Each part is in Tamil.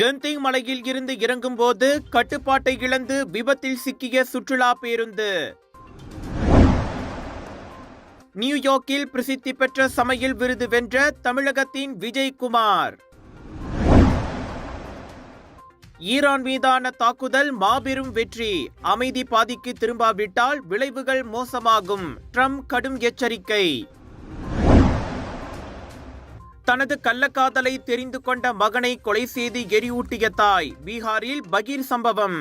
கந்திங் மலையில் இருந்து இறங்கும்போது கட்டுப்பாட்டை இழந்து விபத்தில் சிக்கிய சுற்றுலா பேருந்து. நியூயார்க்கில் பிரசித்தி பெற்ற சமையல் விருது வென்ற தமிழகத்தின் விஜய்குமார். ஈரான் மீதான தாக்குதல் மாபெரும் வெற்றி. அமைதி பாதிக்கு திரும்பாவிட்டால் விளைவுகள் மோசமாகும். ட்ரம்ப் கடும் எச்சரிக்கை. தனது கள்ளக்காதலை தெரிந்து கொண்ட மகனை கொலை செய்து எரியூட்டிய தாய். பீகாரில் பகீர் சம்பவம்.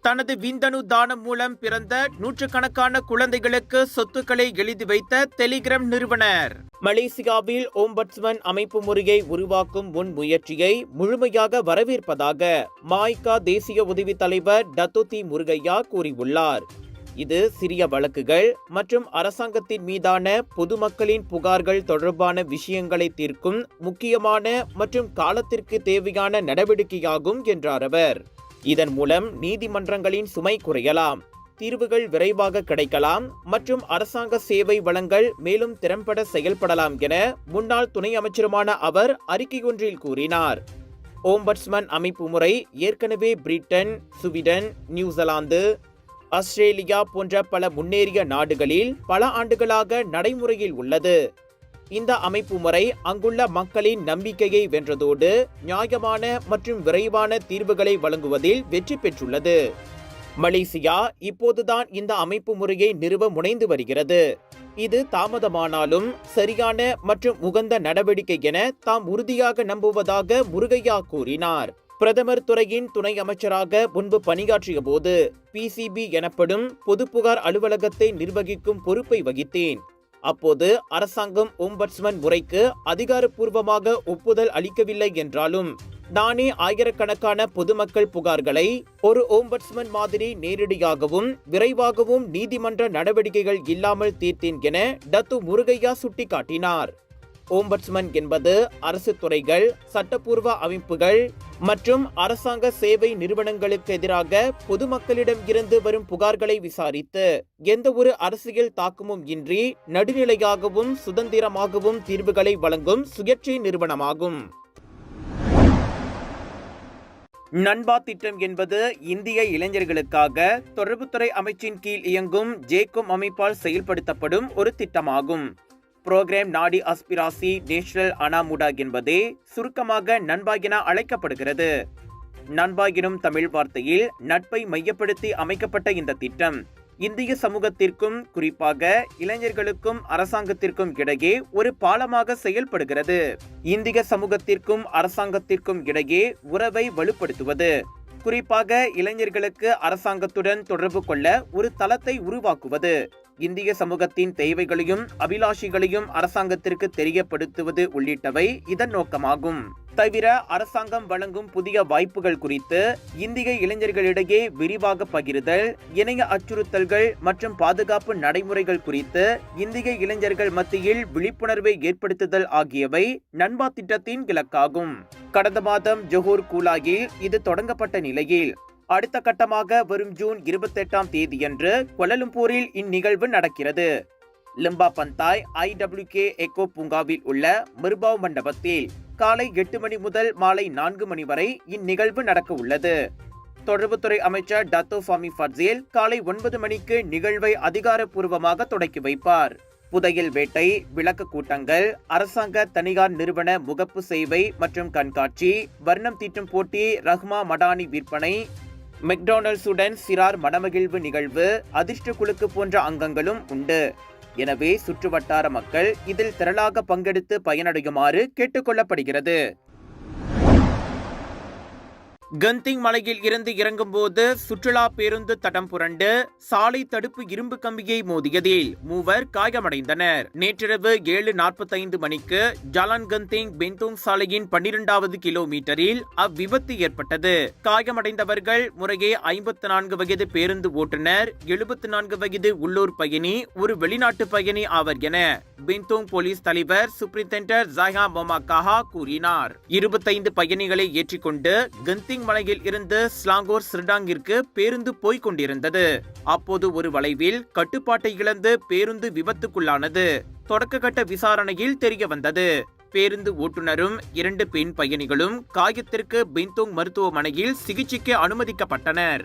தனது விந்தணு தானம் மூலம் பிறந்த நூற்றுக்கணக்கான குழந்தைகளுக்கு சொத்துக்களை எழுதி வைத்த டெலிகிராம் நிறுவனர். மலேசியாவில் ஓம்பட்ஸ்மன் அமைப்பு முறையை உருவாக்கும் முன் முயற்சியை முழுமையாக வரவேற்பதாக மாய்கா தேசிய உதவி தலைவர் டத்தோதி முருகையா கூறியுள்ளார். இது சிறிய வழக்குகள் மற்றும் அரசாங்கத்தின் மீதான பொதுமக்களின் புகார்கள் தொடர்பான விஷயங்களை தீர்க்கும் முக்கியமான மற்றும் காலத்திற்கு தேவையான நடவடிக்கையாகும் என்றார் அவர். இதன் மூலம் நீதிமன்றங்களின் சுமை குறையலாம் தீர்வுகள் விரைவாக கிடைக்கலாம் மற்றும் அரசாங்க சேவை வளங்கள் மேலும் திறம்பட செயல்படலாம் என முன்னாள் துணை அமைச்சருமான அவர் அறிக்கையொன்றில் கூறினார். ஓம்பட்ஸ்மன் அமைப்பு முறை ஏற்கனவே பிரிட்டன் சுவீடன் நியூசிலாந்து ஆஸ்திரேலியா போன்ற பல முன்னேறிய நாடுகளில் பல ஆண்டுகளாக நடைமுறையில் உள்ளது. இந்த அமைப்பு முறை அங்குள்ள மக்களின் நம்பிக்கையை வென்றதோடு நியாயமான மற்றும் விரைவான தீர்வுகளை வழங்குவதில் வெற்றி பெற்றுள்ளது. மலேசியா இப்போதுதான் இந்த அமைப்பு முறையை நிறுவ முனைந்து வருகிறது. இது தாமதமானாலும் சரியான மற்றும் உகந்த நடவடிக்கை என தாம் உறுதியாக நம்புவதாக முருகையா கூறினார். பிரதமர் துறையின் துணை அமைச்சராக முன்பு பணியாற்றிய போது பிசிபி எனப்படும் பொது புகார் அலுவலகத்தை நிர்வகிக்கும் பொறுப்பை வகித்தேன். அப்போது அரசாங்கம் ஓம்பட்ஸ்மன் முறைக்கு அதிகாரப்பூர்வமாக ஒப்புதல் அளிக்கவில்லை என்றாலும் நானே ஆயிரக்கணக்கான பொதுமக்கள் புகார்களை ஒரு ஓம்பட்ஸ்மன் மாதிரி நேரடியாகவும் விரைவாகவும் நீதிமன்ற நடவடிக்கைகள் இல்லாமல் தீர்த்தேன் என டத்து முருகையா சுட்டிக்காட்டினார். ஓம்பட்ஸ்மன் என்பது அரசு துறைகள் சட்டப்பூர்வ அமைப்புகள் மற்றும் அரசாங்க சேவை நிறுவனங்களுக்கு எதிராக பொதுமக்களிடம் இருந்து வரும் புகார்களை விசாரித்து எந்த ஒரு அரசியல் தாக்கமும் இன்றி நடுநிலையாகவும் சுதந்திரமாகவும் தீர்வுகளை வழங்கும் சுயேட்சை நிறுவனமாகும். நண்பா திட்டம் என்பது இந்திய இளைஞர்களுக்காக தொடர்புத்துறை அமைச்சின் கீழ் இயங்கும் ஜேக்கும் அமைப்பால் செயல்படுத்தப்படும் ஒரு திட்டமாகும். புரோகிராம் நாடி அஸ்பிராசி நேஷனல் அனாமுடா என்பதே சுருக்கமாக நண்பா என அழைக்கப்படுகிறது. நண்பா எனும் தமிழ் வார்த்தையில் நட்பை மையப்படுத்தி அமைக்கப்பட்ட இந்த திட்டம் இந்திய சமூகத்திற்கும் குறிப்பாக இளைஞர்களுக்கும் அரசாங்கத்திற்கும் இடையே ஒரு பாலமாக செயல்படுகிறது. இந்திய சமூகத்திற்கும் அரசாங்கத்திற்கும் இடையே உறவை வலுப்படுத்துவது குறிப்பாக இளைஞர்களுக்கு அரசாங்கத்துடன் தொடர்பு கொள்ள ஒரு தளத்தை உருவாக்குவது இந்திய சமூகத்தின் தேவைகளையும் அபிலாஷிகளையும் அரசாங்கத்திற்கு தெரியப்படுத்துவது உள்ளிட்டவை இதன் நோக்கமாகும். தவிர அரசாங்கம் வழங்கும் புதிய வாய்ப்புகள் குறித்து இந்திய இளைஞர்களிடையே விரிவாக பகிர்தல் இணைய அச்சுறுத்தல்கள் மற்றும் பாதுகாப்பு நடைமுறைகள் குறித்து இந்திய இளைஞர்கள் மத்தியில் விழிப்புணர்வை ஏற்படுத்துதல் ஆகியவை நண்பா திட்டத்தின் இலக்காகும் கடந்த மாதம் ஜொஹூர் கூலாயில் இது தொடங்கப்பட்ட நிலையில் அடுத்த கட்டமாக வரும் ஜூன் இருபத்தெட்டாம் தேதியன்று கொலலும்பூரில் இந்நிகழ்வு நடக்கிறது. லிம்பா பந்தாய் ஐடபிள்யூகே எக்கோ பூங்காவில் உள்ள மிர்பாவ் மண்டபத்தில் காலை எட்டு மணி முதல் மாலை நான்கு மணி வரை இந்நிகழ்வு நடக்க உள்ளது. தொடர்புத்துறை அமைச்சர் டத்தோ ஃபாமி ஃபர்சேல் காலை ஒன்பது மணிக்கு நிகழ்வை அதிகாரப்பூர்வமாக தொடக்கி வைப்பார். புதையல் வேட்டை விளக்க கூட்டங்கள் அரசாங்க தனியார் நிறுவன முகப்பு சேவை மற்றும் கண்காட்சி வர்ணம் தீட்டும் போட்டி ரஹ்மா மடானி விற்பனை மெக்டோனல்ஸுடன் சிறார் மனமகிழ்வு நிகழ்வு அதிர்ஷ்ட குழுக்கு போன்ற அங்கங்களும் உண்டு. எனவே சுற்றுவட்டார மக்கள் இதில் திரளாக பங்கெடுத்து பயனடையுமாறு கேட்டுக்கொள்ளப்படுகிறது. கந்திங் மலையில் இருந்து இறங்கும்போது சுற்றுலா பேருந்து தடம் புரண்டு சாலை தடுப்பு இரும்பு கம்பியை மோதியதில் மூவர் காயமடைந்தனர். நேற்றிரவு ஏழு நாற்பத்தைந்து மணிக்கு ஜலான் கந்திங் பெந்தோங் சாலையின் பன்னிரெண்டாவது கிலோமீட்டரில் அவ்விபத்து ஏற்பட்டது. காயமடைந்தவர்கள் முறையே ஐம்பத்தி நான்கு வயது பேருந்து ஓட்டுநர் எழுபத்தி நான்கு வயது உள்ளூர் பயணி ஒரு வெளிநாட்டு பயணி ஆவர் என பெந்தோங் போலீஸ் தலைவர் சூப்பரிண்டென்டர் ஜாயா மொமாகாஹா கூறினார். இருபத்தைந்து பயணிகளை ஏற்றிக்கொண்டு கந்திங் சிங் மலையில் இருந்து ஸ்லாங்கோர் சிர்டாங்கிற்கு பேருந்து போய்க் கொண்டிருந்தது. அப்போது ஒரு வளைவில் கட்டுப்பாட்டை இழந்து பேருந்து விபத்துக்குள்ளானது. தொடக்க கட்ட விசாரணையில் தெரிய வந்தது. பேருந்து ஓட்டுநரும் இரண்டு பெண் பயணிகளும் காயத்திற்கு பின்தோங் மருத்துவமனையில் சிகிச்சைக்கு அனுமதிக்கப்பட்டனர்.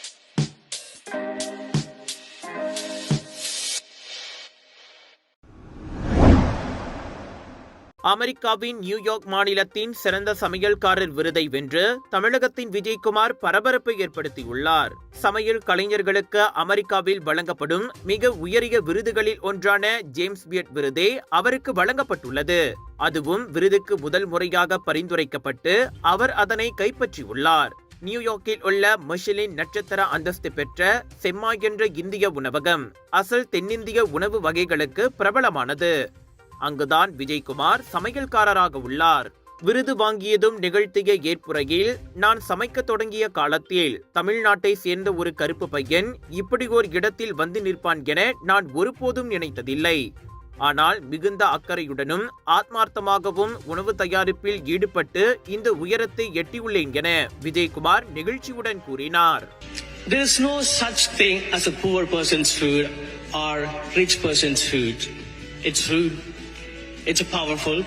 அமெரிக்காவின் நியூயார்க் மாநிலத்தின் சிறந்த சமையல்காரர் விருதை வென்று தமிழகத்தின் விஜயகுமார் பரபரப்பை ஏற்படுத்தியுள்ளார். சமையல் கலைஞர்களுக்கு அமெரிக்காவில் வழங்கப்படும் மிக உயரிய விருதுகளில் ஒன்றான ஜேம்ஸ் பியட் விருதே அவருக்கு வழங்கப்பட்டுள்ளது. அதுவும் விருதுக்கு முதல் முறையாக பரிந்துரைக்கப்பட்டு அவர் அதனை கைப்பற்றியுள்ளார். நியூயார்க்கில் உள்ள மிஷலின் நட்சத்திர அந்தஸ்து பெற்ற செம்மா என்ற இந்திய உணவகம் அசல் தென்னிந்திய உணவு வகைகளுக்கு பிரபலமானது. அங்குதான் விஜய்குமார் சமையல்காரராக உள்ளார் விருது வாங்கியதும் நிகழ்த்திய ஏற்புரையில் நான் சமைக்க தொடங்கிய காலத்தில் தமிழ்நாட்டை சேர்ந்த ஒரு கருப்பு பையன் இப்படி ஒரு இடத்தில் வந்து நிற்பான் என நான் ஒருபோதும் நினைத்ததில்லை ஆனால் மிகுந்த அக்கறையுடனும் ஆத்மார்த்தமாகவும் உணவு தயாரிப்பில் ஈடுபட்டு இந்த உயரத்தை எட்டியுள்ளேன் என விஜயகுமார் நெகிழ்ச்சியுடன் கூறினார் There is no such thing as a poor person's food or rich person's food. It's food. It's a powerful.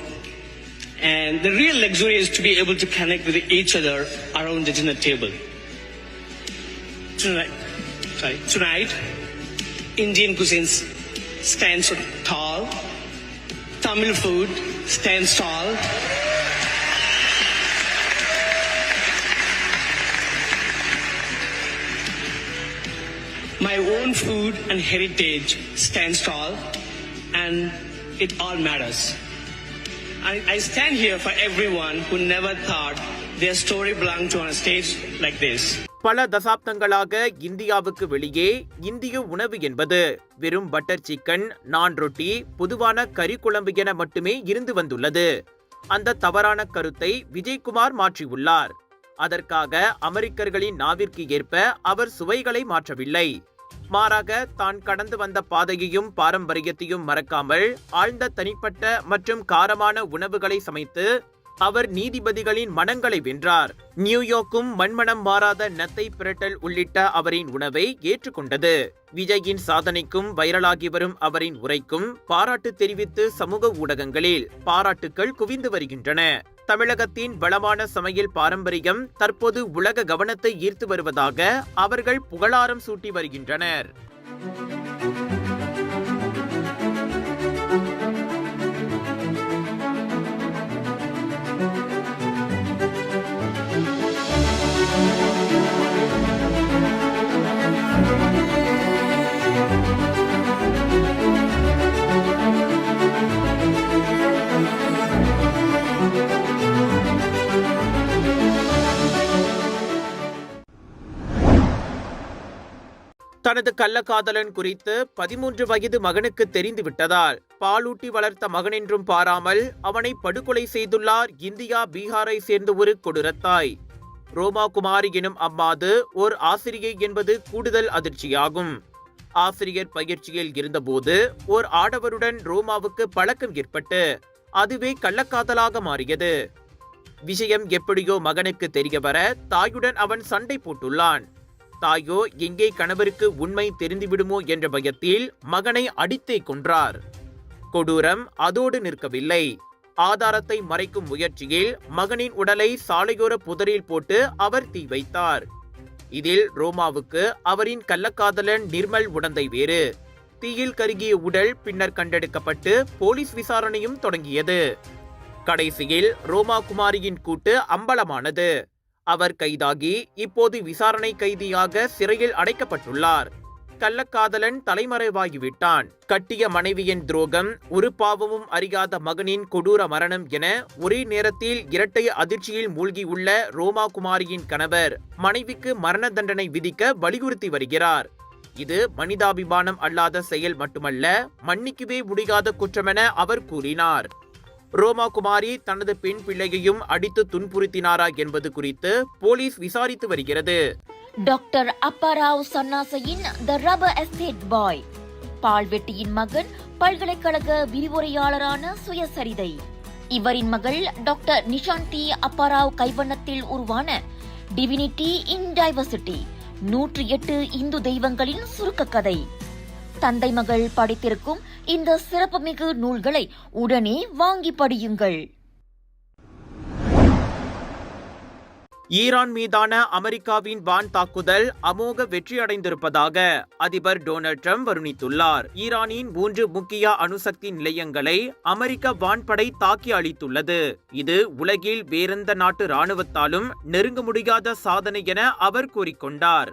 And the real luxury is to be able to connect with each other around the dinner table. Tonight, sorry, tonight, Indian cuisine stands tall. Tamil food stands tall. My own food and heritage stands tall, and it all matters. I, I stand here for everyone who never thought their story belonged to on a stage like this. பல தசாப்தங்களாக இந்தியாவுக்கு வெளியே இந்திய உணவு என்பது வெறும் பட்டர் சிக்கன் நான் ரொட்டி பொதுவான கறி குழம்பு என மட்டுமே இருந்து வந்துள்ளது அந்த தவறான கருத்தை விஜய்குமார் மாற்றியுள்ளார் அதற்காக அமெரிக்கர்களின் நாவிற்கு ஏற்ப அவர் சுவைகளை மாற்றவில்லை மாறாக தான் கடந்து வந்த பாதையையும் பாரம்பரியத்தையும் மறக்காமல் ஆழ்ந்த தனிப்பட்ட மற்றும் காரமான உணவுகளை சமைத்து அவர் நீதிபதிகளின் மனங்களை வென்றார். நியூயார்க்கும் மண்மனம் மாறாத நத்தை பிரட்டல் உள்ளிட்ட அவரின் உணவை ஏற்றுக்கொண்டது. விஜயின் சாதனைக்கும் வைரலாகி வரும் அவரின் உரைக்கும் பாராட்டு தெரிவித்து சமூக ஊடகங்களில் பாராட்டுக்கள் குவிந்து வருகின்றன. தமிழகத்தின் வளமான சமையல் பாரம்பரியம் தற்போது உலக கவனத்தை ஈர்த்து வருவதாக அவர்கள் புகழாரம் சூட்டி வருகின்றனர். தனது கள்ளக்காதலன் குறித்து பதிமூன்று வயது மகனுக்கு தெரிந்துவிட்டதால் பாலூட்டி வளர்த்த மகனென்றும் பாராமல் அவனை படுகொலை செய்துள்ளார் இந்தியா பீகாரை சேர்ந்த ஒரு கொடூரத்தாய் ரோமா குமாரி எனும் அம்மாது ஓர் ஆசிரியை என்பது கூடுதல் அதிர்ச்சியாகும். ஆசிரியர் பயிற்சியில் இருந்தபோது ஓர் ஆடவருடன் ரோமாவுக்கு பழக்கம் ஏற்பட்டு அதுவே கள்ளக்காதலாக மாறியது. விஷயம் எப்படியோ மகனுக்கு தெரியவர தாயுடன் அவன் சண்டை போட்டுள்ளான். தாயோ எங்கே கணவருக்கு உண்மை தெரிந்துவிடுமோ என்ற பயத்தில் மகனை அடித்தே கொன்றார். கொடூரம் அதோடு நிற்கவில்லை. ஆதாரத்தை மறைக்கும் முயற்சியில் மகனின் உடலை சாலையோர புதரில் போட்டு அவர் தீ வைத்தார். இதில் ரோமாவுக்கு அவரின் கள்ளக்காதலன் நிர்மல் உடந்தை வேறு. தீயில் கருகிய உடல் பின்னர் கண்டெடுக்கப்பட்டு போலீஸ் விசாரணையும் தொடங்கியது. கடைசியில் ரோமா குமாரியின் கூட்டு அம்பலமானது. அவர் கைதாகி இப்போது விசாரணை கைதியாக சிறையில் அடைக்கப்பட்டுள்ளார். கள்ளக்காதலன் தலைமறைவாகிவிட்டான். கட்டிய மனைவியின் துரோகம் ஒரு பாவமும் அறியாத மகனின் கொடூர மரணம் என ஒரே நேரத்தில் இரட்டை அதிர்ச்சியில் மூழ்கியுள்ள ரோமா குமாரியின் கணவர் மனைவிக்கு மரண தண்டனை விதிக்க வலியுறுத்தி வருகிறார். இது மனிதாபிமானம் அல்லாத செயல் மட்டுமல்ல மன்னிக்கவே முடியாத குற்றமென அவர் கூறினார். ரோமா குமாரி தனது பெண் பிள்ளையையும் அடித்து துன்புறுத்தினாரா என்பது குறித்து போலீஸ் விசாரித்து வருகிறது. டாக்டர் அப்பாராவ் சன்னாசையின் த ரப்பர் எஸ்டேட் பாய் பால்வெட்டியின் மகன் பல்கலைக்கழக விரிவுரையாளரான சுயசரிதை. இவரின் மகள் டாக்டர் நிஷாந்தி அப்பாராவ் கைவண்ணத்தில் உருவான டிவினிட்டி இன் டைவர்சிட்டி நூற்றி எட்டு இந்து தெய்வங்களின் சுருக்க கதை. தந்தை மகள் படித்திருக்கும் இந்த சிறப்புமிகு நூல்களை உடனே வாங்கி படியுங்கள். ஈரான் மீதான அமெரிக்காவின் வான் தாக்குதல் அமோக வெற்றியடைந்திருப்பதாக அதிபர் டொனால்ட் ட்ரம்ப் வருணித்துள்ளார். ஈரானின் மூன்று முக்கிய அணுசக்தி நிலையங்களை அமெரிக்க வான்படை தாக்கி அளித்துள்ளது இது உலகில் வேறெந்த நாட்டு ராணுவத்தாலும் நெருங்க முடியாத சாதனை என அவர் கூறிக்கொண்டார்.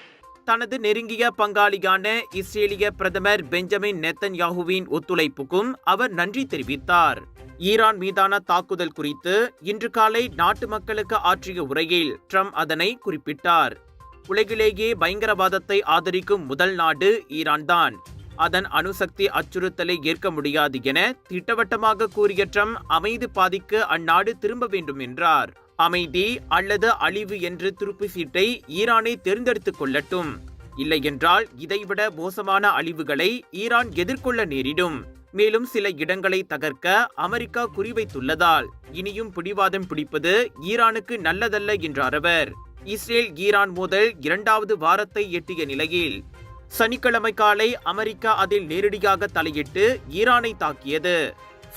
தனது நெருங்கிய பங்காளியான இஸ்ரேலிய பிரதமர் பெஞ்சமின் நெத்தன்யாகுவின் ஒத்துழைப்புக்கும் அவர் நன்றி தெரிவித்தார். ஈரான் மீதான தாக்குதல் குறித்து இன்று காலை நாட்டு மக்களுக்கு ஆற்றிய உரையில் ட்ரம்ப் அதனை குறிப்பிட்டார். உலகிலேயே பயங்கரவாதத்தை ஆதரிக்கும் முதல் நாடு ஈரான்தான். அதன் அணுசக்தி அச்சுறுத்தலை ஏற்க முடியாது என திட்டவட்டமாக கூறிய ட்ரம்ப் அமைதி பாதிக்கு அந்நாடு திரும்ப வேண்டும் என்றார். அமைதி அல்லது அழிவு என்று துருப்பு சீட்டை ஈரானை தேர்ந்தெடுத்துக் கொள்ளட்டும். இல்லையென்றால் இதைவிட மோசமான அழிவுகளை ஈரான் எதிர்கொள்ள நேரிடும். மேலும் சில இடங்களை தகர்க்க அமெரிக்கா குறிவைத்துள்ளதால் இனியும் பிடிவாதம் பிடிப்பது ஈரானுக்கு நல்லதல்ல என்றார் அவர். இஸ்ரேல் ஈரான் மோதல் இரண்டாவது வாரத்தை எட்டிய நிலையில். சனிக்கிழமை காலை அமெரிக்கா அதில் நேரடியாக தலையிட்டு ஈரானை தாக்கியது.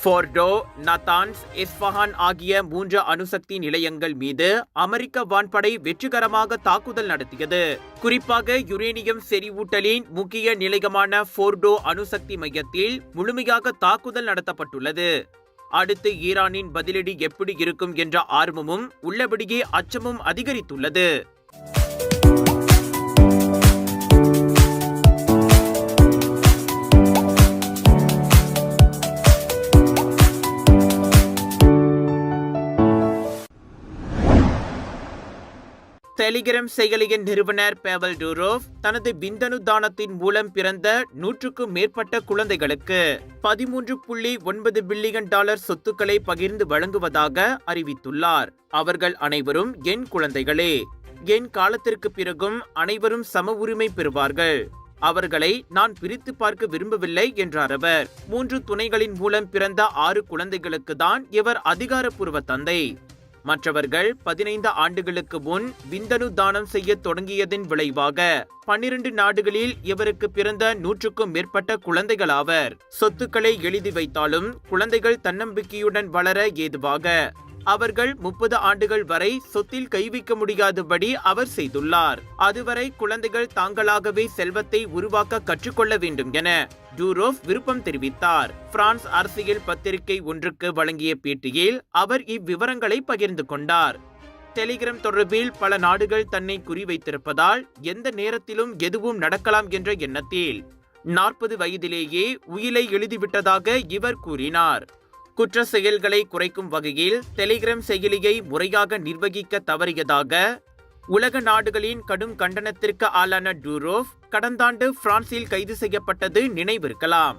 ஃபோர்டோ நதான்ஸ் எஸ்ஃபஹான் ஆகிய மூன்று அணுசக்தி நிலையங்கள் மீது அமெரிக்க வான்படை வெற்றிகரமாக தாக்குதல் நடத்தியது. குறிப்பாக யுரேனியம் செறிவூட்டலின் முக்கிய நிலையமான ஃபோர்டோ அணுசக்தி மையத்தில் முழுமையாக தாக்குதல் நடத்தப்பட்டுள்ளது. அடுத்து ஈரானின் பதிலடி எப்படி இருக்கும் என்ற ஆர்வமும் உள்ளபடியே அச்சமும் அதிகரித்துள்ளது. டெலிகிராம் செயலியின் நிறுவனர் பேவல் டூரோவ் தனது விந்தணு தானத்தின் மூலம் பிறந்த நூற்றுக்கும் மேற்பட்ட குழந்தைகளுக்கு பதிமூன்று புள்ளி ஒன்பது பில்லியன் டாலர் சொத்துக்களை பகிர்ந்து வழங்குவதாக அறிவித்துள்ளார். அவர்கள் அனைவரும் என் குழந்தைகளே. என் காலத்திற்கு பிறகும் அனைவரும் சம உரிமை பெறுவார்கள். அவர்களை நான் பிரித்து பார்க்க விரும்பவில்லை என்றார் அவர். மூன்று துணைகளின் மூலம் பிறந்த ஆறு குழந்தைகளுக்கு தான் இவர் அதிகாரப்பூர்வ தந்தை. மற்றவர்கள் பதினைந்து ஆண்டுகளுக்கு முன் விந்தணு தானம் செய்ய தொடங்கியதன் விளைவாக பன்னிரண்டு நாடுகளில் இவருக்கு பிறந்த நூற்றுக்கும் மேற்பட்ட குழந்தைகள் ஆவர். சொத்துக்களை எழுதி வைத்தாலும் குழந்தைகள் தன்னம்பிக்கையுடன் வளர ஏதுவாக அவர்கள் முப்பது ஆண்டுகள் வரை சொத்தில் கைவிக்க முடியாதபடி அவர் செய்துள்ளார். அதுவரை குழந்தைகள் தாங்களாகவே செல்வத்தை உருவாக்க கற்றுக்கொள்ள வேண்டும் என டூரோஃப் விருப்பம் தெரிவித்தார். பிரான்ஸ் அரசியல் பத்திரிகை ஒன்றுக்கு வழங்கிய பேட்டியில் அவர் இவ்விவரங்களை பகிர்ந்து கொண்டார். டெலிகிராம் தொடர்பில் பல நாடுகள் தன்னை குறிவைத்திருப்பதால் எந்த நேரத்திலும் எதுவும் நடக்கலாம் என்ற எண்ணத்தில் நாற்பது வயதிலேயே உயிலை எழுதிவிட்டதாக இவர் கூறினார். குற்ற செயல்களை குறைக்கும் வகையில் டெலிகிராம் செயலியை முறையாக நிர்வகிக்க தவறியதாக உலக நாடுகளின் கடும் கண்டனத்திற்கு ஆளான டூரோவ் கடந்த ஆண்டு பிரான்சில் கைது செய்யப்பட்டது நினைவிருக்கலாம்.